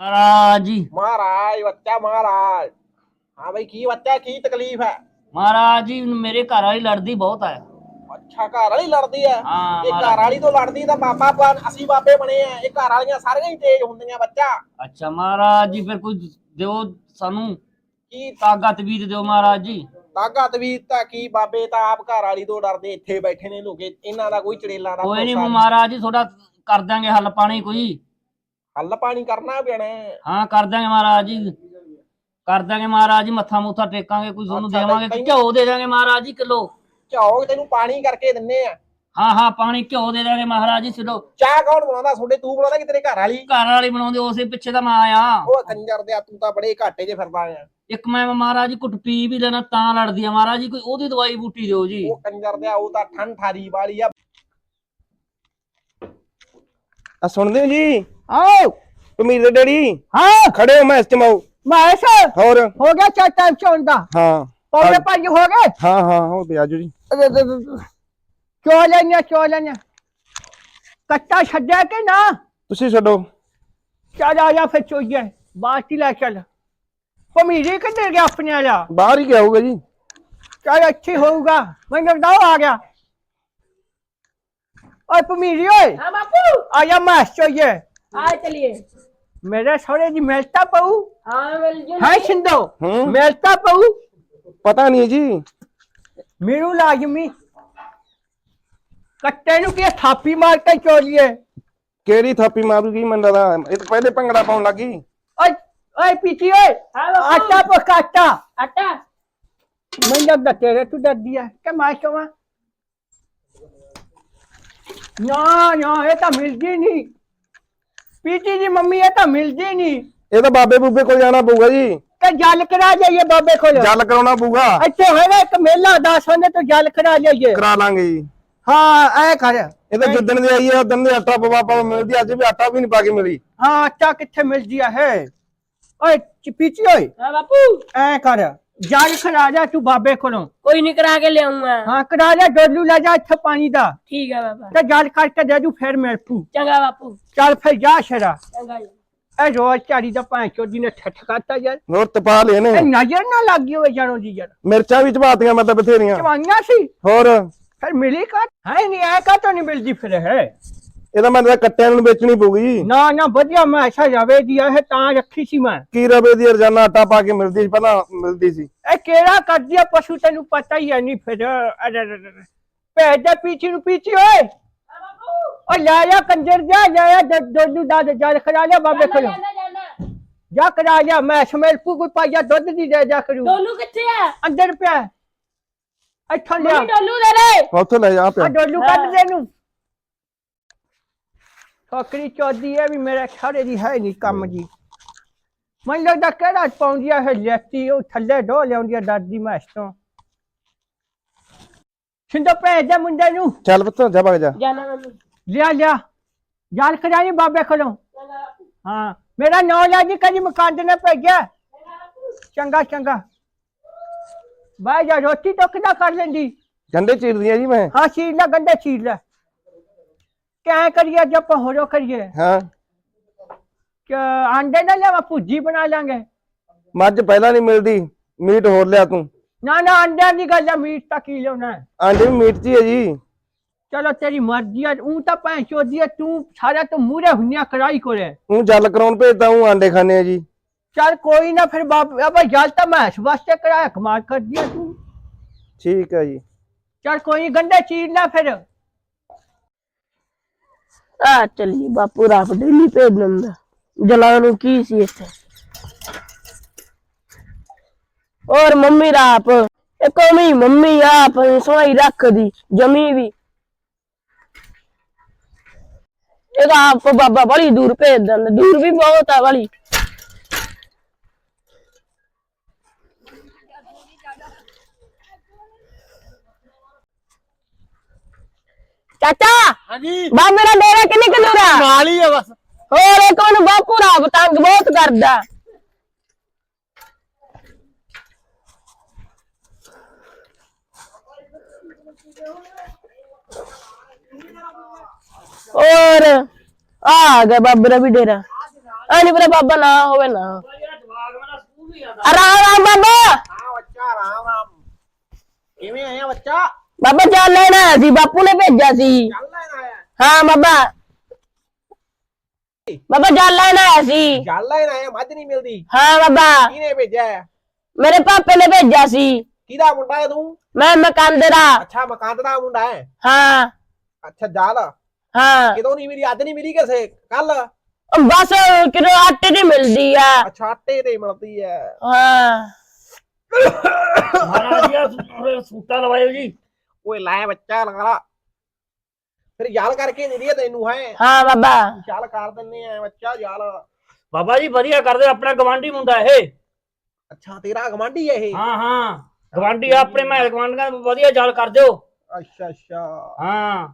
ਮਹਾਰਾਜ ਜੀ ਮਹਾਰਾਜ ਬੱਚਾ ਮਹਾਰਾਜ ਹਾਂ ਬਈ ਕੀ ਬੱਚਾ ਕੀ ਤਕਲੀਫ ਹੈ ਮਹਾਰਾਜ ਜੀ ਮੇਰੇ ਘਰ ਵਾਲੀ ਲੜਦੀ ਬਹੁਤ ਹੈ ਅੱਛਾ ਘਰ ਵਾਲੀ ਲੜਦੀ ਹੈ ਹਾਂ, ਇਹ ਮਹਾਰਾਜ। ਘਰ ਵਾਲੀ ਤੋਂ ਲੜਦੀ ਤਾਂ ਬਾਬਾ ਬਣ ਅਸੀਂ ਬਾਬੇ ਬਣੇ ਆ ਇਹ ਘਰ ਵਾਲੀਆਂ ਸਾਰੀਆਂ ਹੀ ਤੇਜ਼ ਹੁੰਦੀਆਂ ਬੱਚਾ ਅੱਛਾ ਮਹਾਰਾਜ ਜੀ ਫਿਰ ਕੋਈ ਦਿਓ ਸਾਨੂੰ ਕੀ ਤਾਕਤ ਵੀ ਦਿਓ ਮਹਾਰਾਜ ਜੀ ਤਾਕਤ ਵੀ ਤਾਂ ਕੀ ਬਾਬੇ ਤਾਂ ਆਪ ਘਰ ਵਾਲੀ ਤੋਂ ਡਰਦੇ ਇੱਥੇ ਬੈਠੇ ਨੇ ਲੋਕੇ ਇਹਨਾਂ ਦਾ ਕੋਈ ਚੜੇਲਾ ਦਾ ਕੋਈ ਨਹੀਂ ਭਰੋਸਾ ਮਹਾਰਾਜ ਜੀ ਥੋੜਾ ਕਰ ਦਾਂਗੇ ਹੱਲ ਪਾਣੀ ਕੋਈ ਹੱਲ ਪਾਣੀ ਕਰਨਾ ਪੈਣਾ ਹੈ। ਹਾਂ ਕਰ ਦਾਂਗੇ ਮਹਾਰਾਜ ਜੀ। ਕਰ ਦਾਂਗੇ ਮਹਾਰਾਜ ਜੀ ਮੱਥਾ ਮੁੱਥਾ ਟੇਕਾਂਗੇ ਕੋਈ ਤੁਹਾਨੂੰ ਅੱਛਾ, ਦੇਵਾਂਗੇ। ਘਿਓ ਦੇ ਦਾਂਗੇ ਮਹਾਰਾਜ ਜੀ ਕਿਲੋ। ਝਾਓ ਤੈਨੂੰ ਪਾਣੀ ਕਰਕੇ ਦਿੰਨੇ ਆ। ਹਾਂ ਹਾਂ ਪਾਣੀ ਘਿਓ ਦੇ ਦਾਂਗੇ ਮਹਾਰਾਜ ਜੀ ਸਿਲੋ ਚਾਹ ਕੌਣ ਬਣਾਉਂਦਾ? ਤੁਹਾਡੇ ਤੂੰ ਬਣਾਉਂਦਾ ਕਿ ਤੇਰੇ ਘਰ ਵਾਲੀ? ਘਰ ਵਾਲੀ ਬਣਾਉਂਦੇ ਉਸੇ ਪਿੱਛੇ ਤਾਂ ਮੈਂ ਆਇਆ ਉਹ ਕੰਜਰ ਦੇ ਤੂੰ ਤਾਂ ਬੜੇ ਘਾਟੇ 'ਚ ਫਿਰਦਾ ਆ। ਇੱਕ ਮੈਂ ਮਹਾਰਾਜ ਜੀ ਕੁੱਟ ਪੀ ਵੀ ਲੈਣਾ ਤਾਂ ਲੜਦੀ ਆ ਮਹਾਰਾਜ ਜੀ ਕੋਈ ਉਹਦੀ ਦਵਾਈ ਬੂਟੀ ਦਿਓ ਜੀ। ਉਹ ਕੰਜਰ ਦੇ ਉਹ ਤਾਂ ਠੰਡ ਠਾਰੀ ਵਾਲੀ ਆ। ਆ ਸੁਣਦੇ ਹੋ ਜੀ? ਆਓ। ਪਮੀਰ ਦੇ ਡੈਡੀ। ਹਾਂ। ਖੜੇ ਹੋ ਮੈਂ ਇਸਤਮਾਉ ਮਾਇਸ ਹੋਰ? ਹੋ ਗਿਆ ਚਾਰ ਟਾਈਮ ਚੋਣ ਦਾ। ਹਾਂ। ਪੌਣੇ ਪੰਜ ਹੋ ਗਏ? ਹਾਂ ਹਾਂ ਹੋ ਗਿਆ ਆਜੋ ਜੀ ਚੋ ਲੈਣਿਆ ਚੋ ਲੈਣਿਆ। ਕੱਟਾ ਛੱਡਿਆ ਕਿ ਨਾ? ਤੁਸੀਂ ਛੱਡੋ। ਚੱਲ ਆ ਜਾ ਫਿਰ ਚੋਈਏ। ਬਾਟੀ ਲੈ ਚੱਲ। ਪਮੀਰੇ ਕਿੱਧਰ ਗਿਆ ਆਪਣੇ ਵਾਲਾ? ਬਾਹਰ ਹੀ ਗਿਆ ਹੋਊਗਾ ਜੀ। ਚੱਲ ਅੱਛੀ ਹੋਊਗਾ। ਮੰਗਰ ਦਾ ਆ ਗਿਆ। ਓਏ ਪਮੀਰੇ ਓਏ। ਹਾਂ ਬਾਪੂ। ਆ ਜਾ ਮਾਸ ਚੋਈਏ। हाँ चलिए ਮੇਰੇ ਸੋਰੇ ਦੀ ਮਿਲਤਾ ਪਊ हाँ मिल जो ਹੈ ਸਿੰਦੋ ਹੂੰ। ਮਿਲਤਾ ਪਊ ਪਤਾ ਨਹੀਂ ਜੀ ਮੇਰੂ ਲਾਜ਼ਮੀ ਕੱਟੇ ਨੂੰ ਕੀ ਥਾਪੀ ਮਾਰ ਕੇ ਚੋਲੀਏ ਕਿਹੜੀ ਥਾਪੀ ਮਾਰੂਗੀ ਮੈਨੂੰ ਲੱਗਦਾ ਇਹ ਤਾਂ ਪਹਿਲੇ ਭੰਗੜਾ ਪਾਉਣ ਲੱਗੀ ਓਏ ਓਏ ਪੀਤੀ ਓਏ हाँ बापू ਆਟਾ ਪਕਾਟਾ आटा ਮੈਂ ਲੱਗਦਾ ਤੇਰੇ ਤੂੰ ਡਰਦੀ ਹੈ ਕਿ ਮੈਂ ਕਹਾਂ ਨਾ ਨਾ ਇਹ ਤਾਂ ਮਿਲਦੀ ਨਹੀਂ ਪੀਤੀ ਦੀ ਮੰਮੀ ਇਹ ਤਾਂ ਮਿਲਦੀ ਨਹੀਂ ਇਹ ਤਾਂ ਬਾਬੇ ਬੂਬੇ ਕੋਲ ਜਾਣਾ ਪਊਗਾ ਜੀ। ਤੇ ਜਲ ਕਰਾ ਜਾਈਏ ਬਾਬੇ ਕੋਲ। ਜਲ ਕਰਾਉਣਾ ਪਊਗਾ। ਇੱਥੇ ਹੋਏਗਾ ਇੱਕ ਮੇਲਾ ਦਾਸ ਨੇ ਤੂੰ ਜਲ ਕਰਾ ਜਾਈਏ ਕਰਾ ਲਾਂਗੇ ਜੀ। ਹਾਂ ਐ ਕਰ। ਇਹ ਤਾਂ ਜਿੱਦਣ ਦੇ ਆਈ ਹੈ ਉਦਣ ਦੇ ਆਟਾ ਪਵਾ ਪਾ ਮਿਲਦੀ ਅੱਜ ਵੀ ਆਟਾ ਵੀ ਨਹੀਂ ਪਾ ਕੇ ਮਿਲੀ। ਹਾਂ ਆਟਾ ਕਿੱਥੇ ਮਿਲਦੀ ਹੈ ਓਏ ਪੀਚੀ ਓਏ। ਹਾਂ ਬਾਪੂ। ਐ ਕਰ। ਜਾਲ ਖੜਾ ਜਾ ਤੂੰ ਬਾਬੇ ਕੋਲੋਂ। ਕੋਈ ਨਹੀਂ ਕਰਾ ਕੇ ਲਿਆਉਂਗਾ। ਹਾਂ ਕਰਾ ਜਾ ਡੋਲੂ ਲੈ ਜਾ ਇੱਥੇ ਪਾਣੀ ਦਾ। ਠੀਕ ਹੈ ਬਾਬਾ। ਤੇ ਜਾਲ ਕੱਟ ਕੇ ਦੇ ਦੂ ਫਿਰ ਮੇਰੇ ਪੂ ਚੰਗਾ ਬਾਪੂ। ਚੱਲ ਫਿਰ ਜਾ ਸ਼ਰਾ। ਚੰਗਾ ਜੀ। ਇਹ ਰੋਜ਼ ਝਾੜੀ ਦਾ ਭਾਂ ਚੋਦੀ ਨੇ ਠੱਠ ਕਾਤਾ ਯਾਰ। ਹੋਰ ਤਪਾ ਲਏ ਨੇ। ਇਹ ਨਜ਼ਰ ਨਾ ਲੱਗੀ ਹੋਵੇ ਜਾਣੋ ਜੀ ਯਾਰ ਮਿਰਚਾਂ ਵੀ ਚਬਾਤੀਆਂ ਮਤਲਬ ਬਥੇਰੀਆਂ। ਚਵਾਈਆਂ ਸੀ। ਹੋਰ? ਫਿਰ ਮਿਲੀ ਕਾ ਹੈ ਨਹੀਂ ਆਇਆ ਕਾ ਤਾਂ ਨਹੀਂ ਮਿਲਦੀ ਫਿਰ ਹੈ ਇਹ ਤਾਂ ਤਾਂ ਕੱਟਿਆਂ ਨੂੰ ਵੇਚਣੀ ਪਊਗੀ। ਨਾ ਨਾ ਵਧੀਆ ਮੈਂ ਐਸਾ ਜਾਵੇ ਜੀ ਇਹ ਤਾਂ ਰੱਖੀ ਸੀ ਮੈਂ। ਕੀ ਰਵੇ ਦੀ ਰੋਜ਼ਾਨਾ ਆਟਾ ਪਾ ਕੇ ਮਿਲਦੀ ਪਹਿਲਾਂ ਮਿਲਦੀ ਸੀ। ਇਹ ਕਿਹੜਾ ਕਰਦੀ ਆ ਪਸ਼ੂ ਤੈਨੂੰ ਪਤਾ ਹੀ ਹੈ ਨਹੀਂ ਫਿਰ ਭੇਜ ਦੇ ਪੀਛੇ ਨੂੰ ਪੀਛੇ ਓਏ। ਓ ਲੈ ਆ ਕੰਜਰ ਜਾ ਲੈ ਆ ਦੁੱਧ ਦਾ ਜਲ ਖਰਾ ਲਿਆ ਬਾਬੇ ਖਲੋ ਜਾ ਕਰਾ ਲਿਆ ਮੈਂ ਸਮੇਲ ਪੂ ਕੋਈ ਪਾਇਆ ਦੁੱਧ ਦੀ ਦੇ ਜਾ ਕਰੂ। ਡੋਲੂ ਕਿੱਥੇ ਆ? ਅੰਦਰ ਪਿਆ। ਇੱਥੋਂ ਲਿਆ। ਡੋਲੂ ਲੈ ਲੈ ਉੱਥੇ ਲੈ ਜਾ ਪਿਆ। ਡੋਲੂ ਕੱਢ ਦੇ ਨੂੰ ਸੋਕਰੀ ਚੌਦੀ ਹੈ ਵੀ ਮੇਰੇ ਖੜੇ ਦੀ ਹੈ ਨਹੀਂ ਕੰਮ ਜੀ। ਮੈਨੂੰ ਲੱਗਦਾ ਕਿਹੜਾ ਪਾਉਂਦੀ ਹੈ ਲੈਤੀ ਉਹ ਥੱਲੇ ਢੋ ਲਿਆਉਂਦੀ ਹੈ ਦਾਦੀ ਮੈਸ ਤੋਂ ਸਿੰਦੋ ਭੇਜ ਦੇ ਮੁੰਡੇ ਨੂੰ। ਚੱਲ ਪੁੱਤ ਜਾ ਭਗ ਜਾ। ਲਿਆ ਲਿਆ। ਯਾਦ ਕਰਾਈ ਬਾਬੇ ਕੋਲੋਂ। ਹਾਂ ਮੇਰਾ ਨੌ ਲਿਆ ਜੀ ਕਦੀ ਮਕਾਨ ਨੇ ਭੇਜਿਆ। ਚੰਗਾ ਚੰਗਾ। ਬਾਈ ਜਾ ਰੋਟੀ ਟੋਕਦਾ ਕਰ ਲੈਂਦੀ? ਗੰਡੇ ਚੀਰਦੀਆਂ ਜੀ ਮੈਂ। ਹਾਂ ਚੀਰ ਲੈ ਗੰਡੇ ਚੀਰ ਲੈ। ਕਿਆ ਕਰੀਏ ਜਦ ਆਪਾਂ ਹੋਰੋ ਕਰੀਏ ਹਾਂ ਕਿ ਆਂਡੇ ਨਾ ਲਿਆਵਾ ਭੁੱਜੀ ਬਣਾ ਲਾਂਗੇ ਮੱਝ ਪਹਿਲਾਂ ਨਹੀਂ ਮਿਲਦੀ ਮੀਟ ਹੋਰ ਲਿਆ ਤੂੰ ਨਾ ਨਾ ਅੰਡਿਆਂ ਦੀ ਗੱਲ ਆ ਮੀਟ ਤਾਂ ਕੀ ਲਿਆਉਣਾ ਹੈ। ਆਂਡੇ ਵੀ ਮੀਟ ਚ ਹੀ ਹੈ ਜੀ ਚਲੋ ਤੇਰੀ ਮਰਜ਼ੀ ਆ ਉਹ ਤਾਂ ਭੈਣ ਚੋਦੀ ਆ ਤੂੰ ਸਾਰਾ ਤੂੰ ਮੂਰੇ ਹੁੰਨਿਆ ਕਰਾਈ ਕੋਲੇ ਤੂੰ ਜਲ ਕਰਾਉਣ ਭੇਜਦਾ ਹੂੰ ਆਂਡੇ ਖਾਣੇ ਆ ਜੀ ਚੱਲ ਕੋਈ ਨਾ ਫਿਰ ਬਾਪ ਜਲ ਤਾਂ ਮੈਂ ਇਸ ਵਾਸਤੇ ਕਰਾਇਆ ਕਮਾਲ ਕਰ ਦਿਆ ਤੂੰ ਠੀਕ ਹੈ ਜੀ ਚੱਲ ਕੋਈ ਨੀ, ਗੰਡੇ ਚੀਰ ਲੈ ਫਿਰ ਆ ਚਲੀ ਬਾਪੂ ਰਾਤ ਡੇਲੀ ਭੇਜ ਦਿੰਦਾ। ਜਲਾ ਨੂੰ ਕੀ ਸੀ ਇੱਥੇ? ਔਰ ਮੰਮੀ ਰਾਪ ਇੱਕ ਕੋਮੀ ਮੰਮੀ ਆਪ ਸੋਈ ਰੱਖਦੀ, ਜਮੀ ਵੀ। ਇਹਦਾ ਆਪ ਬਾਬਾ ਬੜੀ ਦੂਰ ਭੇਜ ਦਿੰਦਾ ਦੂਰ ਵੀ ਬਹੁਤ ਆ ਬੜੀ। ਚਾਚਾ ਹਾਂਜੀ। ਬਾ ਮੇਰਾ ਡੇਰਾ ਕਿੰਨੀ ਕਿ ਦੂਰ ਆ? ਨਾਲ ਹੀ ਆ ਬਸ। ਹੋਰ ਇੱਕ ਉਹਨੂੰ ਬਾਪੂ ਰਾਬ ਤੰਗ ਬਹੁਤ ਕਰਦਾ। ਹੋਰ ਆ ਗਿਆ ਬਾਬੇ ਦਾ ਵੀ ਡੇਰਾ। ਆ ਨਹੀਂ ਪਤਾ ਬਾਬਾ ਨਾ ਹੋਵੇ ਨਾ। ਮੇਰਾ ਆਰਾਮ ਆਰਾਮ ਬਾਬਾ। ਆ ਬੱਚਾ ਰਾਮ ਰਾਮ। ਕਿਵੇਂ ਆਇਆ ਬੱਚਾ? ਬਾਬਾ ਚੱਲ ਲੈਣਾ ਆਇਆ ਸੀ ਬਾਪੂ ਨੇ ਭੇਜਿਆ ਸੀ। ਚੱਲ ਲੈਣ ਆਇਆ। ਹਾਂ ਬਾਬਾ। ਬਾਬਾ ਚੱਲ ਲੈਣਾ ਆਇਆ ਸੀ। ਚੱਲ ਲੈਣ ਆਇਆ ਮੱਝ ਨਹੀਂ ਮਿਲਦੀ। ਹਾਂ ਬਾਬਾ। ਕਿਹਨੇ ਭੇਜਿਆ ਹੈ? ਮੇਰੇ ਪਾਪੇ ਨੇ ਭੇਜਿਆ ਸੀ। ਕਿਹਦਾ ਮੁੰਡਾ ਹੈ ਤੂੰ? ਮੈਂ ਮਕਾਨ ਦਾ। ਅੱਛਾ ਮਕਾਨ ਦਾ ਮੁੰਡਾ ਹੈ। ਹਾਂ। ਅੱਛਾ ਜਾਲ। ਹਾਂ। ਕਿਦੋਂ ਨਹੀਂ ਮਿਲੀ ਅੱਜ ਨਹੀਂ ਮਿਲੀ ਕਿਸੇ? ਕੱਲ? ਬਸ ਕਿਰੋ ਆਟੇ ਦੀ ਮਿਲਦੀ ਆ। ਅੱਛਾ ਆਟੇ ਤੇ ਮਿਲਦੀ ਹੈ ਹਾਂ। ਮਹਾਰਾਜ ਜੀ ਆਹ ਸੂਟਾ ਲਵਾਇਓ ਜੀ। ਓਏ ਲੈ ਬੱਚਾ ਲਗਾ ਲਾ ਫਿਰ ਯਾਲ ਕਰਕੇ ਦੇ ਦਈਏ ਤੈਨੂੰ ਹੈ? ਹਾਂ ਬਾਬਾ। ਚੱਲ ਕਰ ਦਿੰਨੇ ਆ ਬੱਚਾ ਯਾਲ। ਬਾਬਾ ਜੀ ਵਧੀਆ ਕਰਦੇ ਆਪਣਾ ਗਵਾਂਢੀ ਮੁੰਡਾ ਇਹ। ਅੱਛਾ ਤੇਰਾ ਗਵਾਂਢੀ ਹੈ ਇਹ? ਹਾਂ ਹਾਂ। ਗਵਾਂਢੀ ਆਪਣੇ ਮਹਿਲ ਗਵਾਂਢੀਆਂ ਵਧੀਆ ਜਾਲ ਕਰ ਦਿਓ। ਅੱਛਾ ਅੱਛਾ। ਹਾਂ।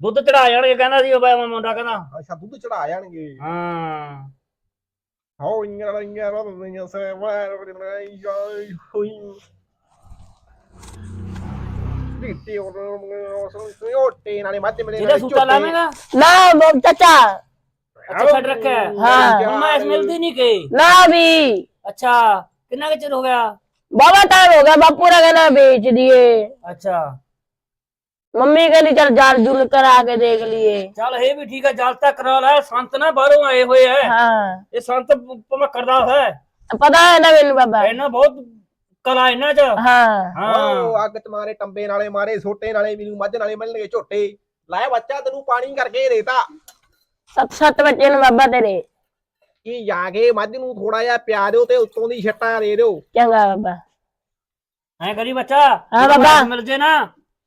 ਦੁੱਧ ਚੜਾ ਜਾਣਗੇ ਕਹਿੰਦਾ ਸੀ ਉਹ ਬਾ ਮੁੰਡਾ ਕਹਿੰਦਾ। ਅੱਛਾ ਦੁੱਧ ਚੜਾ ਜਾਣਗੇ। ਹਾਂ। ਹੋ ਇੰਗਰ ਇੰਗਰ ਰੋਦੀਆਂ ਸੇ ਵਾਰ ਬਣੀ ਜਾਈ ਹੋਈ ਦਿੱਤੀ ਉਹ ਸੋਟੇ ਨਾਲੇ ਮੱਝ ਮਿਲੇ ਜਿਹਦੇ ਸੂਟਾ ਲਾਵੇਂਗਾ? ਨਾ ਬਾਬ ਚਾਚਾ। ਅੱਛਾ ਛੱਡ ਰੱਖਿਆ। ਹੈ। ਹਾਂ। ਹੁਣ ਮੈਂ ਇਸ ਮਿਲਦੀ ਨਹੀਂ ਗਈ। ਨਾ ਵੀ। ਅੱਛਾ ਕਿੰਨਾ ਕੁ ਚਿਰ ਹੋ ਗਿਆ? ਬਾਬਾ ਟਾਈਮ ਹੋ ਗਿਆ ਬਾਪੂ ਨੇ ਕਹਿੰਦਾ ਵੇਚ ਦੀਏ। ਅੱਛਾ। ਮੰਮੀ ਕਹਿੰਦੀ ਚਲ ਜਾਲ ਜੁਲ ਕਰਾ ਕੇ ਦੇਖ ਲਈਏ। ਚੱਲ ਇਹ ਵੀ ਠੀਕ ਹੈ ਜਲ ਤੱਕ ਕਰਾ ਲੈ ਸੰਤ ਨਾ ਬਾਹਰੋਂ ਆਏ ਹੋਏ ਐ ਹਾਂ। ਇਹ ਸੰਤ ਭਮਕੜ ਦਾ ਹੈ। ਪਤਾ ਹੈ ਨਾ ਮੈਨੂੰ ਬਾਬਾ। ਇਹਨਾਂ ਬਹੁਤ ਕਲਾ ਇਹਨਾਂ ਚ। ਹਾਂ। ਹਾਂ। ਉਹ ਅੱਗ ਮਾਰੇ ਟੰਬੇ ਨਾਲੇ ਮਾਰੇ ਸੋਟੇ ਨਾਲੇ ਮੈਨੂੰ ਮੱਝ ਨਾਲੇ ਮਿਲਣਗੇ ਝੋਟੇ। ਲੈ ਬੱਚਾ ਤੈਨੂੰ ਪਾਣੀ ਕਰਕੇ ਦੇਤਾ ਸੱਤ ਸੱਤ ਬੱਚੇ ਨੇ ਬਾਬਾ ਤੇਰੇ। ਕੀ ਜਾ ਕੇ ਮੱਝ ਨੂੰ ਥੋੜਾ ਜਿਹਾ ਪਿਆ ਦਿਓ ਤੇ ਉੱਤੋਂ ਦੀ ਛੱਟਾ ਦੇ ਦਿਓ। ਚੰਗਾ ਬਾਬਾ। ਐ ਕਰੀ ਬੱਚਾ ਹਾਂ ਬਾਬਾ। ਮਿਲ ਜੇ ਨਾ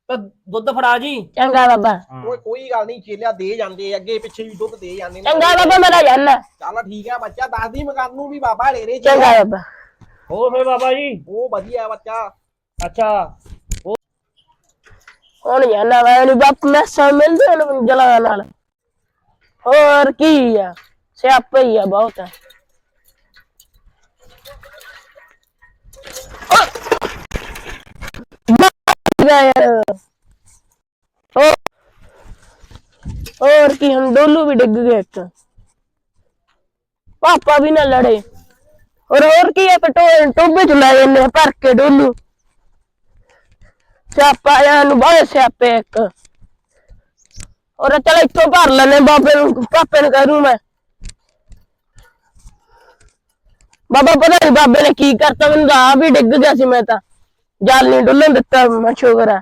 ਤਾਂ ਦੁੱਧ ਫੜਾ ਜੀ। ਚੰਗਾ ਬਾਬਾ। ਓਏ ਕੋਈ ਗੱਲ ਨਹੀਂ ਚੇਲਿਆ ਦੇ ਜਾਂਦੇ ਅੱਗੇ ਪਿੱਛੇ ਵੀ ਦੁੱਧ ਦੇ ਜਾਂਦੇ ਨੇ। ਚੰਗਾ ਬਾਬਾ ਮੇਰਾ ਜਾਨਾ। ਚੱਲ ਠੀਕ ਹੈ ਬੱਚਾ ਦੱਸਦੀ ਮਕਾਨ ਨੂੰ ਵੀ ਬਾਬਾ ਲੈ ਰੇ ਚੰਗਾ ਬਾਬਾ। ਹੋ ਫੇ ਬਾਬਾ ਜੀ? ਉਹ ਵਧੀਆ ਬੱਚਾ। ਅੱਛਾ। ਹੁਣ ਜਾਨਾ ਵਾ ਨਹੀਂ ਬਾਪ ਮੈਂ ਸਾ ਮਿਲਦੇ ਨੇ ਜਲਾ ਨਾਲ। ਹੋਰ ਕੀ ਆ? ਸਿਆਪਾ ਹੀ ਆ ਬਹੁਤ। ਹੋਰ। ਹੋਰ ਕੀ ਹਮ ਡੋਲੂ ਵੀ ਡਿੱਗ ਗਏ ਇੱਕ ਪਾਪਾ ਵੀ ਔਰ ਹੋਰ ਕੀ ਆ ਪਟੋਲ ਟੁੱਬੇ ਚ ਲੈ ਜੰਨੇ ਭਰ ਕੇ ਡੋਲੂ। ਸਿਆਪਾ ਆਇਆ ਨੂੰ ਬਹੁਤ ਸਿਆਪੇ ਇੱਕ। ਔਰ ਚਲ ਇੱਥੋਂ ਭਰ ਲੈਨੇ ਬਾਬੇ ਨੂੰ, ਪਾਪੇ ਨੂੰ ਕਰੂ ਮੈਂ। ਬਾਬਾ ਪਤਾ ਨਹੀਂ ਬਾਬੇ ਨੇ ਕੀ ਕਰਤਾ, ਮੈਨੂੰ ਰਾਹ ਵੀ ਡਿੱਗ ਗਿਆ ਸੀ ਮੈਂ ਤਾਂ। ਜਾਲ ਨਹੀਂ ਡੁੱਲਣ ਦਿੱਤਾ ਮੈਂ ਸ਼ੋਗਰਾ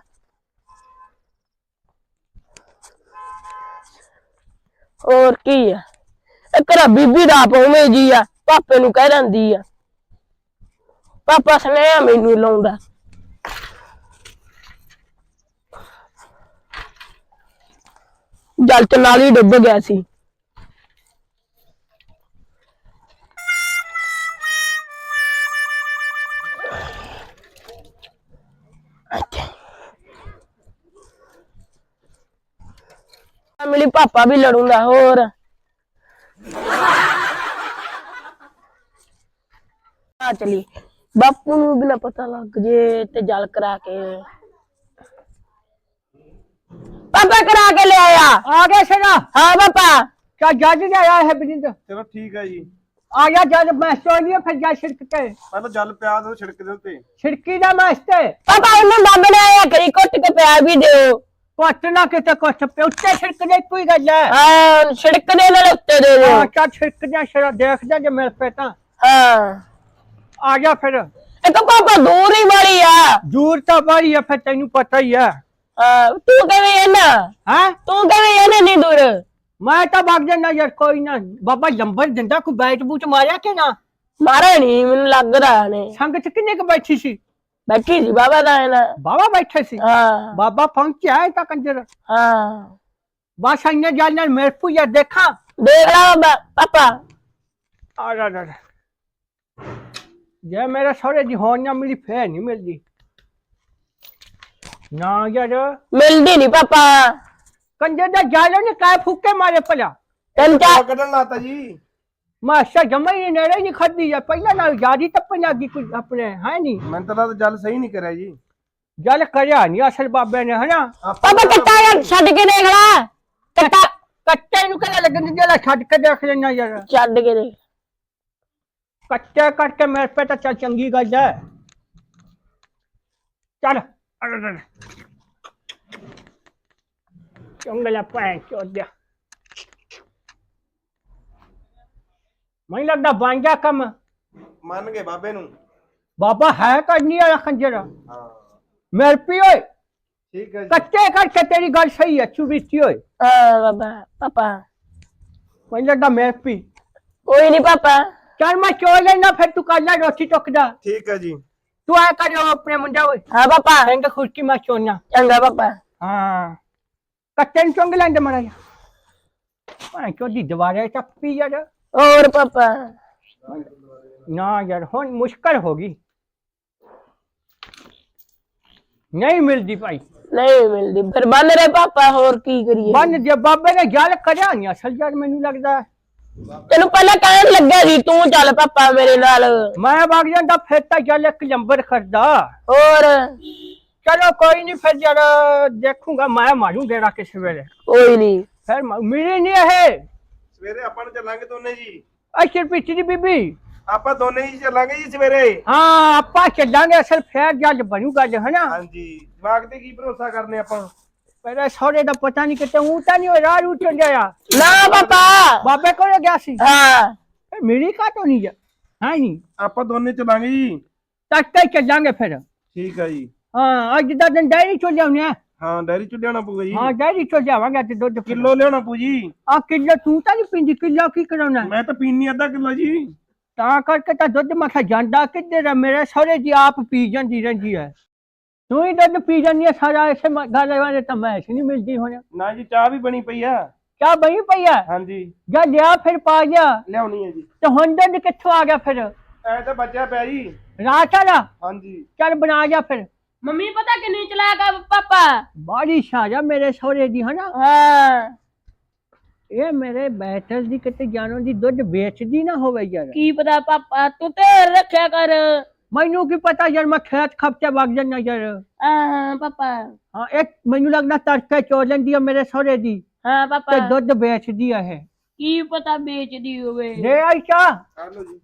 ਔਰ ਕੀ ਆ? ਇੱਕ ਰਾ ਬੀਬੀ ਦਾ ਪਉਵੇਂ ਜੀ ਆ। ਪਾਪੇ ਨੂੰ ਕਹਿ ਦਿੰਦੀ ਆ। ਪਾਪਾ ਸੁਨੇਹਾ ਮੈਨੂੰ ਲਾਉਂਦਾ। ਜਲ ਚ ਨਾਲ ਹੀ ਡੁੱਬ ਗਿਆ ਸੀ। ਮਿਲੀ ਪਾਪਾ ਵੀ ਲੜੂਗਾ ਹੋਰ? ਆ ਚਲੀ ਬਾਪੂ ਨੂੰ ਵੀ ਨਾ ਪਤਾ ਲੱਗ ਜੇ ਤੇ ਜਲ ਕਰਾ ਕੇ। ਪਾਪਾ ਕਰਾ ਕੇ ਲੈ ਆਇਆ ਆ ਗਿਆ ਸੇਨਾ ਹਾਂ ਪਾਪਾ। ਕਾ ਜੱਜ ਨੇ ਆਇਆ ਹੈ ਬਿੰਦ ਚਲੋ ਠੀਕ ਹੈ ਜੀ। ਆ ਗਿਆ ਜੱਜ ਮੈਂ ਸੋਨੀਆ ਫਿਰ ਜਾ ਛਿੜਕ ਕੇ। ਪਹਿਲਾਂ ਜਲ ਪਿਆ ਦੋ ਛਿੜਕ ਦੇ ਉੱਤੇ। ਛਿੜਕੀ ਦਾ ਮਾਸਟਰ ਪਾਪਾ ਉਹਨਾਂ ਬਾਬੇ ਨੇ ਆਇਆ ਕਰੀ ਕੁੱਟ ਕੇ ਪਿਆ ਵੀ ਦਿਓ। ਕੁੱਟ ਨਾ ਕਿਤੇ ਕੁੱਟ ਪਿਆ ਉੱਤੇ ਛਿੜਕ ਦੇ ਕੋਈ ਗੱਲ ਹੈ ਹਾਂ ਛਿੜਕ ਦੇ ਨਾਲ ਉੱਤੇ ਦੇ ਦਿਓ। ਆ ਚਾ ਛਿੜਕ ਜਾ ਸ਼ਰਾ ਦੇਖ ਜਾ ਜੇ ਮਿਲ ਪਏ ਤਾਂ। ਹਾਂ। ਆ ਜਾ ਫਿਰ। ਇੱਕ ਪਾਪਾ ਦੂਰ ਹੀ ਵਾਲੀ ਆ। ਦੂਰ ਤਾਂ ਬਾਰੀ ਹੈ ਫਿਰ ਤੈਨੂੰ ਪਤਾ ਹੀ ਹੈ ਹਾਂ, ਤੂੰ ਕਿਵੇਂ ਜਾਣਾ ਹਾਂ? ਤੂੰ ਕਿਵੇਂ ਜਾਣਾ ਨਹੀਂ ਦੂਰ? ਮੈਂ ਤਾਂ ਵਗ ਜਾਂਦਾ ਯਾਰ ਕੋਈ ਨਾ। ਬਾਬਾ ਲੰਬਰ ਦਿੰਦਾ ਕੋਈ ਬੈਠ ਬੂਟ ਮਾਰਿਆ ਕਿ ਨਾ? ਮਾਰਾ ਨਹੀਂ ਮੈਨੂੰ ਲੱਗ ਰਹਾ ਨੇ ਸੰਗਤ ਕਿੰਨੇ ਕ ਬੈਠੀ ਸੀ? ਬੈਠੀ ਸੀ ਬਾਬਾ ਦਾ ਨਾ ਬਾਬਾ ਬੈਠੇ ਸੀ? ਹਾਂ। ਬਾਬਾ ਪਹੁੰਚਿਆ ਹੈ ਤਾਂ ਕੰਜਰ। ਹਾਂ। ਬਸ ਇੰਨੇ ਜਾਲ ਨਾਲ ਮੇਰੇ ਪੂ ਯਾਰ ਦੇਖਾਂ। ਦੇਖ ਲਾ ਬਾਬਾ ਪਾਪਾ। ਆ ਜਾ ਜਾ। ਜੇ ਮੇਰੇ ਸਹੁਰੇ ਦੀ ਹੋਣ ਨਾ ਮਿਲੀ ਫੇਰ ਨਹੀਂ ਮਿਲਦੀ। ਨਾ ਯਾਰ। ਮਿਲਦੀ ਨਹੀਂ ਪਾਪਾ। ਕੰਜਰ ਦਾ ਜਾਲ ਨੇ ਕਾਇ ਫੁੱਕੇ ਮਾਰੇ ਭਲਾ? ਤੈਨੂੰ ਚਾਹ ਕੱਢਣ ਲਾਤਾ ਜੀ। ਮਾਸ਼ਾ ਜਮਾ ਹੀ ਨੇੜੇ ਨਹੀਂ ਖੱਦੀ ਯਾਰ ਪਹਿਲਾਂ ਨਾਲ ਜਿਆਦੀ ਟੱਪਣ ਲੱਗੀ ਕੋਈ ਆਪਣੇ ਹੈ ਨਹੀਂ ਮੈਂ ਤਾਂ ਲੱਗਦਾ ਜਲ ਸਹੀ ਨਹੀਂ ਕਰਿਆ ਜੀ। ਜਲ ਕਰਿਆ ਨਹੀਂ ਅਸਲ ਬਾਬੇ ਨੇ ਹਨਾ? ਪਾਪਾ ਕੱਟਾ ਯਾਰ ਛੱਡ ਕੇ ਦੇਖ ਲਾ। ਕੱਟਾ ਕੱਟੇ ਨੂੰ ਕਿਹੜਾ ਲੱਗਣ ਜਿਹੜਾ ਛੱਡ ਕੇ ਦੇਖ ਲੈਣਾ ਯਾਰ। ਛੱਡ ਕੇ ਦੇ ਕੱਟੇ ਕੱਟ ਕੇ ਮੇਰੇ ਪੇ ਤਾਂ ਚੱਲ ਚੰਗੀ ਗੱਲ ਹੈ। ਚੱਲ। ਚੰਗਲਾ ਪੈਂ ਚੋਦਿਆ। ਮੈਨੂੰ ਲੱਗਦਾ ਬਣ ਗਿਆ ਕੰਮ। ਮੰਨ ਗਏ ਬਾਬੇ ਨੂੰ। ਬਾਬਾ ਹੈ ਕਰਨੀ ਵਾਲਾ ਖੰਜਰ। ਹਾਂ। ਮੇਰੇ ਪੀ ਓਏ। ਠੀਕ ਹੈ ਜੀ। ਕੱਟੇ ਕਰਕੇ ਤੇਰੀ ਗੱਲ ਸਹੀ ਹੈ ਚੁਬੀਤੀ ਓਏ। ਹਾਂ ਬਾਬਾ ਪਾਪਾ। ਮੈਨੂੰ ਲੱਗਦਾ ਮੇਰੇ ਪੀ ਕੋਈ ਨਹੀਂ ਪਾਪਾ। ਚੱਲ ਮੈਂ ਚੋ ਲੈਣਾ ਫਿਰ ਤੂੰ ਕਰ ਲੈ ਰੋਟੀ ਟੁੱਕਦਾ ਠੀਕ ਹੈ ਜੀ। ਤੂੰ ਆ ਕਰ ਆਪਣੇ ਮੁੰਡਾ ਓਏ। ਹਾਂ ਪਾਪਾ ਹੈਂਗ ਖੁਸ਼ਕੀ ਮੈਂ ਚੋਣਾ ਚੰਗਾ ਪਾਪਾ। ਹਾਂ। ਕੱਟੇ ਨੂੰ ਚੁੰਗ ਲੈਂਦੇ ਮੜਾ ਜਾ ਭਾਂ ਚੋਦੀ ਦੁਬਾਰੇ ਚੱਪੀ ਯਾਰ। ਹੋਰ ਪਾਪਾ। ਨਾ ਯਾਰ ਹੁਣ ਮੁਸ਼ਕਲ ਹੋ ਗਈ। ਨਹੀਂ ਮਿਲਦੀ ਭਾਈ। ਨਹੀਂ ਮਿਲਦੀ। ਫਿਰ ਬੰਨ ਰਹੇ ਪਾਪਾ ਹੋਰ ਕੀ ਕਰੀਏ? ਬੰਨ ਜੇ ਬਾਬੇ ਨੇ ਗੱਲ ਕਰਿਆ ਨਹੀਂ ਅਸਲ ਯਾਰ ਮੈਨੂੰ ਲੱਗਦਾ। ਤੈਨੂੰ ਪਹਿਲਾਂ ਕਹਿਣ ਲੱਗਿਆ ਸੀ ਤੂੰ ਚੱਲ ਪਾਪਾ ਮੇਰੇ ਨਾਲ। ਮੈਂ ਵਗ ਜਾਂਦਾ ਫਿਰ ਤਾਂ ਚੱਲ ਇੱਕ ਲੰਬਰ ਖਰਦਾ ਹੋਰ? ਚਲੋ ਕੋਈ ਨਹੀਂ ਫਿਰ ਜਦ ਦੇਖੂੰਗਾ ਮੈਂ ਮਾਰੂ ਗੇੜਾ ਕਿਸ ਵੇਲੇ। ਕੋਈ ਨਹੀਂ ਫਿਰ ਮ- ਮਿਲੀ ਨਹੀਂ ਇਹ। ਸਵੇਰੇ ਆਪਾਂ ਨੂੰ ਚੱਲਾਂਗੇ ਦੋਨੇ ਜੀ। ਅਸ਼ਰ ਪਿੱਛੇ ਬੀਬੀ। ਆਪਾਂ ਦੋਨੇ ਹੀ ਚੱਲਾਂਗੇ ਜੀ ਸਵੇਰੇ। ਹਾਂ ਆਪਾਂ ਚੱਲਾਂਗੇ ਅਸਲ ਫੇਰ ਜੱਜ ਬਣੂਗਾ ਜੇ ਹਨਾ? ਹਾਂਜੀ। ਜਵਾਕ ਤੇ ਕੀ ਭਰੋਸਾ ਕਰਨੇ ਆਪਾਂ? ਪਰ ਸੋਰੇ ਦਾ ਪਤਾ ਨਹੀਂ ਕਿਤੇ ਤਾਂ ਨਹੀਂ ਰਾਹ ਰੂ ਚੱਲ ਗਿਆ ਨਾ ਪਾਪਾ ਬਾਬੇ ਕੋਲ ਗਿਆ ਸੀ ਹਾਂ ਇਹ ਮੇਰੀ ਕਾ ਤੋਂ ਨਹੀਂ ਜਾ ਹਾਂ ਨਹੀਂ ਆਪਾਂ ਦੋਨੇ ਚੱਲਾਂਗੇ ਜੀ ਤੱਕ ਤੇ ਚੱਲਾਂਗੇ ਫਿਰ ਠੀਕ ਹੈ ਜੀ ਹਾਂ ਅੱਜ ਦਾ ਦਿਨ ਡੈਰੀ ਚੋਂ ਲਿਆਉਣੇ ਆ ਹਾਂ ਡੈਰੀ ਚ ਲਿਆਉਣਾ ਪਊਗਾ ਜੀ ਹਾਂ ਡੈਰੀ ਚੋਂ ਲਿਆਵਾਂਗੇ ਤੇ ਦੁੱਧ ਕਿਲੋ ਲਿਆਉਣਾ ਪਊ ਜੀ ਆ ਕਿਲੋ ਤੂੰ ਤਾਂ ਨਹੀਂ ਪਿੰਦੀ ਕਿਲੋ ਕੀ ਕਰਾਉਣਾ ਮੈਂ ਤਾਂ ਪੀਣੀ ਅੱਧਾ ਕਿਲੋ ਜੀ ਤਾਂ ਕਰਕੇ ਤਾਂ ਦੁੱਧ ਮੈਂ ਕਿਹਾ ਜਾਂਦਾ ਕਿੱਧਰ ਆ ਮੇਰੇ ਸਹੁਰੇ ਜੀ ਆਪ ਪੀ ਜਾਂਦੀ ਰਹਿੰਦੀ ਹੈ ਤੂੰ ਹੀ ਦੁੱਧ ਪੀ ਜਾਂਦੀ ਹੈ ਸਾਰਾ ਇਸੇ ਗੱਲ ਵਾਲੇ ਤਾਂ ਮੈਂ ਨਹੀਂ ਮਿਲਦੀ ਹੁਣ। ਨਾ ਜੀ ਚਾਹ ਵੀ ਬਣੀ ਪਈ ਆ। ਕਿਆ ਬਣੀ ਪਈ ਆ? ਹਾਂਜੀ। ਜਾ ਲਿਆ ਫਿਰ ਪਾ ਗਿਆ ਲਿਆਉਣੀ ਹੈ ਜੀ। ਤੇ ਹੁਣ ਦੁੱਧ ਕਿੱਥੋਂ ਆ ਗਿਆ ਫਿਰ? ਐ ਤਾਂ ਬੱਚਾ ਪਿਆ ਜੀ। ਰਾਤ ਵਾਲਾ? ਹਾਂਜੀ। ਚੱਲ ਬਣਾ ਜਾ ਫਿਰ। ਮੰਮੀ ਪਤਾ ਕਿੰਨੀ ਚਲਾਕ ਪਾਪਾ? ਬਾਰਿਸ਼ ਆ ਜਾ ਮੇਰੇ ਸਹੁਰੇ ਦੀ ਹਨਾ? ਹਾਂ। ਇਹ ਮੇਰੇ ਬੈਠਲ ਦੀ ਕਿਤੇ ਜਾਣੋ ਦੀ ਦੁੱਧ ਵੇਚਦੀ ਨਾ ਹੋਵੇ ਯਾਰ। ਕੀ ਪਤਾ ਪਾਪਾ ਤੂੰ ਤੇ ਰੱਖਿਆ ਕਰ। ਮੈਨੂੰ ਕੀ ਪਤਾ ਯਾਰ ਮੈਂ ਖੇਤ ਖਪਚਾ ਵਗ ਜਾਣਾ ਯਾਰ। ਹਾਂ ਪਾਪਾ। ਹਾਂ ਇੱਕ ਮੈਨੂੰ ਲੱਗਦਾ ਤੜਕੇ ਚੋ ਲੈਂਦੀ ਆ ਮੇਰੇ ਸਹੁਰੇ ਦੀ ਹਾਂ ਤੇ ਪਾਪਾ ਦੁੱਧ ਵੇਚਦੀ ਆ ਇਹ। ਕੀ ਪਤਾ ਵੇਚਦੀ ਹੋਵੇ। ਦੇ ਆਇਸ਼ਾ। ਜੀ।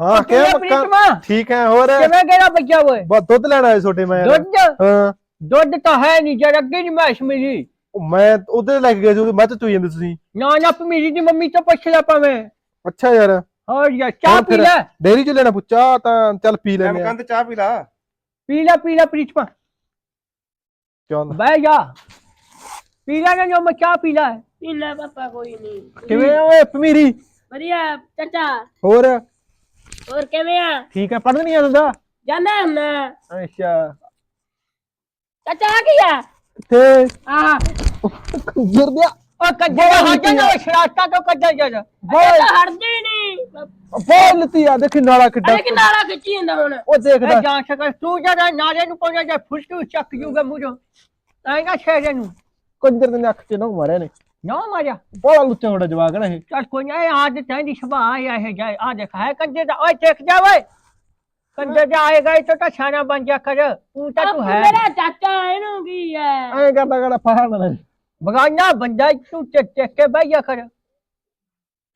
ਹਾਂ ਕਿਵੇਂ ਪ੍ਰੀਤਮਾ? ਮੱਕਾ? ਠੀਕ ਹੈ ਹੋਰ? ਕਿਵੇਂ ਗਿਆ ਬੱਚਾ ਓਏ? ਬਸ ਦੁੱਧ ਲੈਣਾ ਹੈ ਛੋਟੇ ਮੈਂ। ਯਾਰ। ਦੁੱਧ? ਹਾਂ। ਦੁੱਧ ਤਾਂ ਹੈ ਨਹੀਂ ਜਰ ਅੱਗੇ ਨਹੀਂ ਮੈਸ਼ ਮਿਲੀ। ਉਹ ਮੈਂ ਉਹਦੇ ਲੈ ਕੇ ਗਿਆ ਸੀ ਉਹਦੀ ਮੱਝ ਚੋਈ ਜਾਂਦੇ ਤੁਸੀਂ ਨਾ ਨਾ ਮੇਰੀ ਦੀ ਮੰਮੀ ਤੋਂ ਪੁੱਛ ਲੈ ਭਾਵੇਂ। ਅੱਛਾ ਯਾਰ। ਹੋਰ ਯਾਰ ਚਾਹ ਹੁਣ ਪੀ ਫਿਰ ਲੈ। ਡੇਰੀ ਚ ਲੈਣਾ ਪੁੱਛਾ ਤਾਂ ਚੱਲ ਪੀ ਲੈਨੇ ਆ ਕੰਦ ਚਾਹ ਪੀ ਲਾ। ਪੀ ਲੈ ਪੀ ਲੈ ਪ੍ਰੀਤਮਾ ਚੱਲ ਬਹਿ ਜਾ। ਪੀ ਲੈ ਨਾ ਜੋ ਮੈਂ ਚਾਹ ਪੀ ਲੈ। ਪੀ ਲੈ ਪਾਪਾ ਕੋਈ ਨਹੀਂ ਕਿਵੇਂ ਆ ਓਏ ਪਮੀਰੀ? ਵਧੀਆ ਚਾਚਾ। ਹੋਰ? ਹੋਰ ਕਿਵੇਂ ਆ? ਠੀਕ ਹੈ ਪੜ੍ਹਨ ਨਹੀਂ ਆਉਂਦਾ ਜਾਣਾ ਨਾ। ਅੱਛਾ। ਚਾਚਾ ਆ ਕੀ ਆ? ਤੇ ਆ ਗਿਰ ਗਿਆ ਉਹ ਕੱਜੇ ਹਟ ਜਾ ਸ਼ਰਾਰਤਾਂ ਤੋਂ ਕੱਜਾ ਜਾ ਇਹ ਤਾਂ ਹਟਦੀ ਨਹੀਂ ਬਹੁਤ ਲਤੀ ਆ ਦੇਖੀ ਨਾਲਾ ਕਿੱਡਾ ਕਿ ਨਾਲਾ ਖਿੱਚੀ ਜਾਂਦਾ ਹੁਣ। ਉਹ ਦੇਖਦਾ। ਇਹ ਜਾਂ ਸਕਰ ਤੂੰ ਜਦ ਨਾਲੇ ਨੂੰ ਪਹੁੰਚਾ ਜਾ ਫੁੱਟੂ ਚੱਕ ਜੂਗਾ ਮੂਰੋਂ ਆਏਗਾ ਸ਼ੇਰੇ ਨੂੰ ਕੰਜਰ ਦੇ ਨੇ ਅੱਖ ਚ ਨਾ ਮਾਰਿਆ ਨੇ। ਨਾ ਮਾਰਿਆ। ਬੜਾ ਲੁੱਚਾ ਹੋੜਾ ਜਵਾਕ ਨਾ ਇਹ। ਚੱਲ ਕੋਈ ਨਹੀਂ ਆਜ ਤੈਨੂੰ ਸੁਭਾ ਆਇਆ ਹੈ ਜਾਏ ਆ ਦੇਖ ਹੈ ਕੰਜੇ ਦਾ। ਓਏ ਦੇਖ ਜਾ ਓਏ। ਕੰਜੇ ਦਾ ਆਏਗਾ ਇਹ ਤਾਂ ਛਾਣਾ ਬਣ ਜਾ ਕਰ। ਤੂੰ ਤਾਂ ਤੂੰ ਹੈ। ਮੇਰਾ ਚਾਚਾ ਇਹਨੂੰ ਕੀ ਹੈ? ਐਂ ਕਰਦਾ ਕਰਦਾ ਪਹਾੜ ਨਾ ਬਗਾਨਾ ਬੰਦਾ ਤੂੰ ਚੱਕ ਕੇ ਜਾ ਕਰ।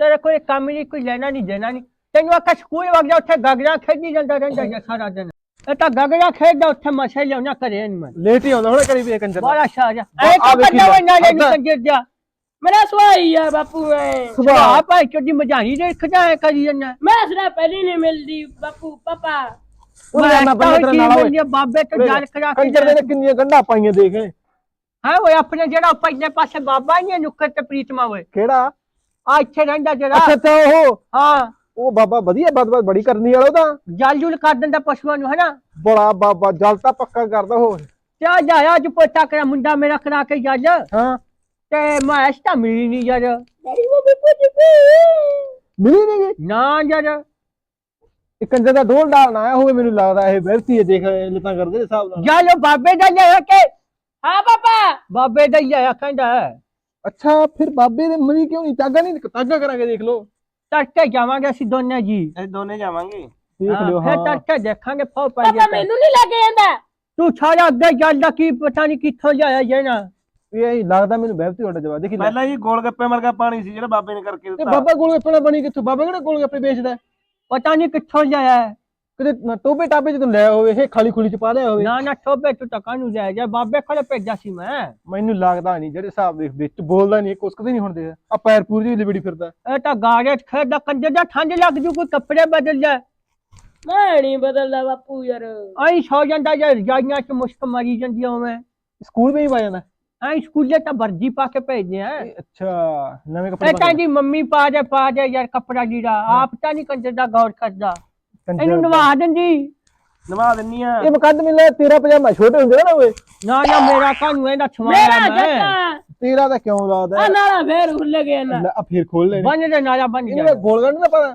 ਤੇਰਾ ਕੋਈ ਕੰਮ ਨਹੀਂ ਕੋਈ ਲੈਣਾ ਨਹੀਂ ਦੇਣਾ ਨਹੀਂ। ਤੈਨੂੰ ਆਖਾ ਸਕੂਲ ਵਗ ਜਾ ਉੱਥੇ ਗਗੜਾ ਖੇਡੀ ਜਾਂਦਾ ਰਹਿੰਦਾ ਜੇ ਸਾਰਾ ਦਿਨ। ਇਹ ਤਾਂ ਗਗੜਾ ਖੇਡਦਾ ਉੱਥੇ ਮਸੇ ਲਿਆਉਣਾ ਕਰੇ ਨਹੀਂ ਮੈਂ। ਲੇਟ ਹੀ ਆਉਂਦਾ ਹੁਣ ਕਰੀ ਵੀ ਕੰਜਰ। ਬੜਾ ਸ਼ਾਜਾ ਆ- ਐ ਲੈ। ਵੇ ਨੂੰ ਅੱਧਾ। ਕੰਜਰ ਜਾ ਮੇਰਾ ਸਵਾਈ ਆ ਬਾਪੂ ਐ। ਸੁਭਾ ਭਾਈ ਚੋਦੀ ਮਝਾਣੀ ਦੇ ਖਜਾ ਹੈ ਕਰੀ ਜੰਨਾ ਮੈਂ ਸਰਾ ਪਹਿਲੀ ਨਹੀਂ ਮਿਲਦੀ ਬਾਪੂ ਪਾਪਾ। ਉਹਨੇ ਜਾਣਾ ਬੰਦਾ ਤੇਰਾ ਨਾਲ ਓਏ ਬਾਬੇ ਤੋਂ ਜਾਲ ਕਰਾ ਕੇ ਕੰਜਰ ਦੇ ਨੇ ਕਿੰਨੀਆਂ ਗੰਢਾਂ ਪਾਈਆਂ ਦੇਖ ਹਾਂ ਓਏ ਆਪਣੇ ਜਿਹੜਾ ਪਹਿਲੇ ਪਾਸੇ ਬਾਬਾ ਨਹੀਂ ਨੁੱਕਰ ਤੇ ਪ੍ਰੀਤਮਾ ਓਏ। ਕਿਹੜਾ? ਆ ਇੱਥੇ ਰਹਿੰਦਾ ਜਿਹੜਾ। ਅੱਛਾ ਅੱਛਾ ਉਹ ਹਾਂ। ਉਹ ਬਾਬਾ ਵਧੀਆ ਬਦਬਦ ਬੜੀ ਕਰਨੀ ਵਾਲਾ ਉਹਦਾ ਜਲ ਜੁਲ ਕਰ ਦਿੰਦਾ ਪਸ਼ੂਆਂ ਨੂੰ ਹਨਾ? ਬੜਾ ਬਾਬਾ ਜਲ ਤਾਂ ਪੱਕਾ ਕਰਦਾ ਉਹ। ਤੇ ਆ ਜਾਇਆ ਅੱਜ ਪੋਤਾ ਕਰਾ ਮੁੰਡਾ ਮੇਰਾ ਕਰਾ ਕੇ ਜੱਜ ਹਾਂ। ਤੇ ਮੈਂ ਇਸ ਤਾਂ ਮਿਲੀ ਨਹੀਂ ਯਾਰ ਡੈਡੀ ਉਹ ਵੀ ਪੁੱਛ ਮਿਲੀ ਨਹੀਂ ਗਈ ਨਾ ਯਾਰ ਇਹ ਕੰਜਰ ਦਾ ਢੋਲ ਡਾਲ ਨਾ ਆਇਆ ਹੋਵੇ ਮੈਨੂੰ ਲੱਗਦਾ ਇਹ ਵਰਤੀ ਹੈ ਦੇਖ ਲਤਾਂ ਕਰਦੇ ਨੇ ਹਿਸਾਬ ਨਾਲ। ਜਾ ਲੋ ਬਾਬੇ ਦਾ ਲਿਆ ਕੇ। ਹਾਂ ਪਾਪਾ ਬਾਬੇ ਦਾ ਹੀ ਆਇਆ ਕਹਿੰਦਾ ਅੱਛਾ ਫਿਰ ਬਾਬੇ ਦੇ ਮਰੀ ਕਿਉਂ ਨਹੀਂ? ਤਾਗਾ ਨਹੀਂ ਤਾਗਾ ਕਰਾਂਗੇ ਦੇਖ ਲਓ। ਤੜਕੇ ਜਾਵਾਂਗੇ ਅਸੀਂ ਦੋਨੇ ਜੀ। ਅਸੀਂ ਦੋਨੇ ਜਾਵਾਂਗੇ। ਦੇਖ ਲਿਓ ਫਿਰ ਹਾਂ। ਤੜਕੇ ਦੇਖਾਂਗੇ ਫੋ ਪਾਪਾ ਪਾਈ ਮੈਨੂੰ ਨਹੀਂ ਲੈ ਕੇ ਜਾਂਦਾ। ਤੂੰ ਛਾੜਾ ਅੱਗੇ ਜਾਂਦਾ ਕੀ ਪਤਾ ਨਹੀਂ ਕਿੱਥੋਂ ਲਿਆਇਆ ਜੇ ਨਾ। ਇਹ ਲੱਗਦਾ ਮੈਨੂੰ ਬਹਿਬਤੀ ਤੁਹਾਡਾ ਜਵਾਬ। ਦੇਖੀ। ਪਹਿਲਾਂ ਜੀ ਗੋਲ ਗੱਪੇ ਵਰਗਾ ਪਾਣੀ ਸੀ ਜਿਹੜਾ ਬਾਬੇ ਨੇ ਕਰਕੇ ਤੇ ਦਿੱਤਾ। ਬਾਬਾ ਗੋਲ ਗੱਪੇ ਨਾਲ ਬਣੀ ਕਿੱਥੋਂ? ਬਾਬਾ ਕਿਹੜਾ ਗੋਲ ਗੱਪੇ ਵੇਚਦਾ? ਪਤਾ ਨਹੀਂ ਕਿੱਥੋਂ ਲਿਆਇਆ। ਹੈ। ਕਿਤੇ ਨ- ਟੋਬੇ ਟਾਬੇ ਤੂੰ ਲਿਆ ਹੋਵੇ ਇਹ ਖਾਲੀ ਖੁਲੀ ਚ ਪਾ ਲਿਆ ਹੋਵੇ। ਨਾ ਨਾ ਠੋਬੇ ਤੂੰ ਟਕਾ ਨੂੰ ਜਾਇਆ ਜਾ ਬਾਬੇ ਕੋਲੇ ਭੇਜਿਆ ਸੀ ਮੈਂ। ਮੈਨੂੰ ਲੱਗਦਾ ਨਹੀਂ ਜਿਹੜੇ ਹਿਸਾਬ ਦੇ ਵਿੱਚ ਬੋਲਦਾ ਨਹੀਂ ਕੁਸਕ ਤੇ ਨਹੀਂ ਹੁਣ ਦੇ ਆ ਪੈਰ ਪੂਰੀ ਜਿਹੀ ਲਿਬੜੀ ਫਿਰਦਾ। ਇਹ ਤਾਂ ਗਾੜੇ ਚ ਖੇਡਦਾ ਕੰਜਰ ਦਾ ਠੰਡ ਲੱਗ ਜੂ ਕੋਈ ਕੱਪੜੇ ਬਦਲ ਜਾ। ਮੈਂ ਨਹੀਂ ਬਦਲਦਾ ਬਾਪੂ ਯਾਰ। ਐਂ ਸੌ ਜਾਂਦਾ ਜਾਂ ਰਜਾਈਆਂ ਚ ਮੁਸ਼ਕ ਮਾਰੀ ਜਾਂਦੀ ਮੈਂ ਸਕੂਲ ਵਿੱਚ ਹੀ ਪਾ ਜਾਂਦਾ? ਐਂ ਸਕੂਲੇ ਤਾਂ ਵਰਜੀ ਪਾ ਕੇ ਭੇਜਦੇ ਆ। ਅੱਛਾ ਨਵੇਂ ਕੱਪੜੇ ਇਹ ਮੰਮੀ ਪਾ ਦੇ ਪਾ ਦੇ ਯਾਰ ਕੱਪੜਾ ਲੀੜਾ। ਆਪ ਤਾਂ ਨਹੀਂ ਕੰਜਰ ਦਾ ਗੌਰ ਕਰਦਾ। ਇਹਨੂੰ ਦਾ। ਨਵਾ ਦਿੰਦੀ। ਨਵਾ ਦਿੰਨੀ ਆ। ਇਹ ਮੁਕੱਦ ਮਿਲਿਆ ਤੇਰਾ ਪਜਾਮਾ ਛੋਟੇ ਹੁੰਦੇ ਨਾ ਓਏ। ਨਾ ਨਾ ਮੇਰਾ ਕਾਨੂੰ ਇਹਦਾ ਮੇਰਾ ਛਮਾਇਆ ਮੈਂ। ਜੱਟਾ ਤੇਰਾ ਤਾਂ ਕਿਉਂ ਲੱਗਦਾ ਆ ਨਾਲਾ ਫੇਰ ਖੁੱਲ ਗਿਆ ਨਾ ਲੈ ਆ ਫਿਰ ਖੋਲ ਲੈ ਬਣ ਦੇ ਨਾਲਾ ਬਣ ਇਹਨੂੰ ਜਾ। ਗੋਲ ਗੰਢ ਨਾ ਪਤਾ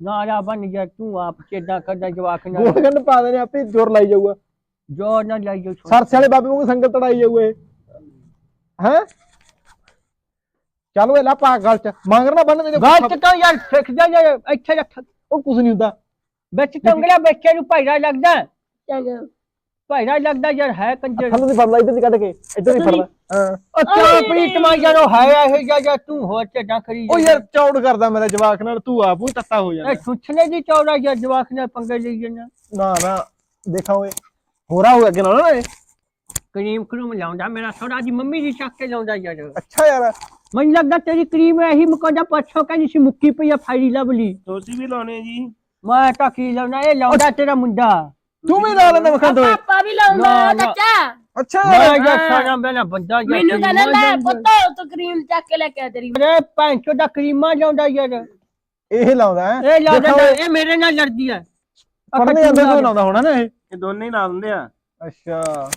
ਨਾਲਾ ਬਣ ਜਾ ਤੂੰ ਆਪ ਚੇਡਾ ਕਰਦਾ ਜਵਾਕ ਨਾਲ। ਗੋਲ ਗੰਢ ਪਾ ਦੇਣੇ ਆਪੇ ਜ਼ੋਰ ਲਾਈ ਜਾਊਗਾ। ਜੋ ਨਾ ਲਾਈ ਜੋ ਸਰਸੇ ਵਾਲੇ ਬਾਬੇ ਵਾਂਗੂ ਸੰਗਲ ਤੜਾਈ ਜਾਊਗਾ ਇਹ। ਹੈ? ਚੱਲ ਓਏ ਲਾ ਪਾ ਗਲ ਚ। ਮੰਗਰ ਨਾ ਬੰਨ ਮੇਰੇ ਗੱਲ ਚ ਤਾਂ ਯਾਰ ਸਿੱਖ ਜਾ ਜਾ ਇੱਥੇ ਰੱਖ। ਉਹ ਕੁਝ ਨਹੀਂ ਹੁੰਦਾ। ਵਿੱਚ ਟੰਗੜਾ ਬੱਚੇ ਨੂੰ ਭਾਈਰਾ ਲੱਗਦਾ। ਚੰਗਾ ਭਾਈਰਾ ਲੱਗਦਾ ਯਾਰ ਹੈ ਕੰਜਰ। ਥੱਲੋਂ ਦੀ ਫੜ ਲਾ ਇੱਧਰ ਦੀ ਕੱਢ ਕੇ ਇੱਧਰ ਦੀ ਫੜ ਲਾ। ਹਾਂ। ਉਹ ਪ੍ਰੀਤ ਮਾ ਯਾਰ ਉਹ ਹੈ ਇਹ ਜਾ ਜਾ ਤੂੰ ਹੋਰ ਚੇਡਾ ਕਰੀ ਉਹ ਯਾਰ ਚੌੜ ਕਰਦਾ ਮੇਰਾ ਜਵਾਕ ਨਾਲ ਤੂੰ ਆਪ ਹੀ ਤੱਤਾ ਹੋ ਇਹ ਜਾਂਦਾ ਸੁੱਛਣੇ ਦੀ ਚੌੜਾ ਯਾਰ ਜਵਾਕ ਨੇ ਪੰਗੇ ਲਈ ਜਨਾ ਨਾ ਨਾ ਦੇਖਾਂ ਓਏ ਹੋਰਾ ਹੋ ਅੱਗੇ ਨਾਲ ਨਾ ਇਹ। ਕਰੀਮ ਕਰੂਮ ਲਾਉਂਦਾ ਮੇਰਾ ਥੋੜਾ ਜੀ ਮੰਮੀ ਦੀ ਚੱਕ ਕੇ ਲਾਉਂਦਾ ਯਾਰ। ਅੱਛਾ ਯਾਰ। ਮੈਨੂੰ ਲੱਗਦਾ ਤੇਰੀ ਕਰੀਮ ਇਹੀ ਮੁਕਦਾ ਪੱਛੋ ਕਹਿੰਦੀ ਸੀ ਮੁੱਕੀ ਪਈ ਆ ਫਾਇਰੀ ਲਵਲੀ ਤੁਸੀਂ ਵੀ ਲਾਉਣੇ ਜੀ। ਮੈਂ ਤਾਂ ਕੀ ਲਾਉਣਾ ਇਹ ਲਾਉਂਦਾ ਤੇਰਾ ਮੁੰਡਾ। ਤੂੰ ਵੀ ਲਾ ਲੈਂਦਾ ਮਖਾਂ ਦੋਏ ਪਾਪਾ ਵੀ ਲਾਉਂਦਾ। ਚਾਚਾ। ਅੱਛਾ। ਮੈਂ ਮੇਰਾ ਬੰਦਾ ਯਾਰ ਮੈਨੂੰ ਕਹਿੰਦਾ ਕਰੀਮਾਂ ਲੈ ਲਾਉਂਦਾ। ਪੁੱਤ ਤੂੰ ਕਰੀਮ ਚੱਕ ਕੇ ਲੈ ਕੇ ਆ ਤੇਰੀ ਅਰੇ ਪੈਂਚੋ ਦਾ ਕਰੀਮਾਂ ਲਾਉਂਦਾ ਯਾਰ। ਇਹ ਲਾਉਂਦਾ ਹੈ। ਇਹ ਲਾਉਂਦਾ ਇਹ ਮੇਰੇ ਨਾਲ ਲੜਦੀ ਹੈ। ਪੜਨੇ ਅੰਦਰ ਤੋਂ ਲਾਉਂਦਾ ਹੋਣਾ ਨਾ ਇਹ। ਇਹ ਦੋਨੇ ਹੀ ਲਾ ਦਿੰਦੇ ਆ। ਅੱਛਾ।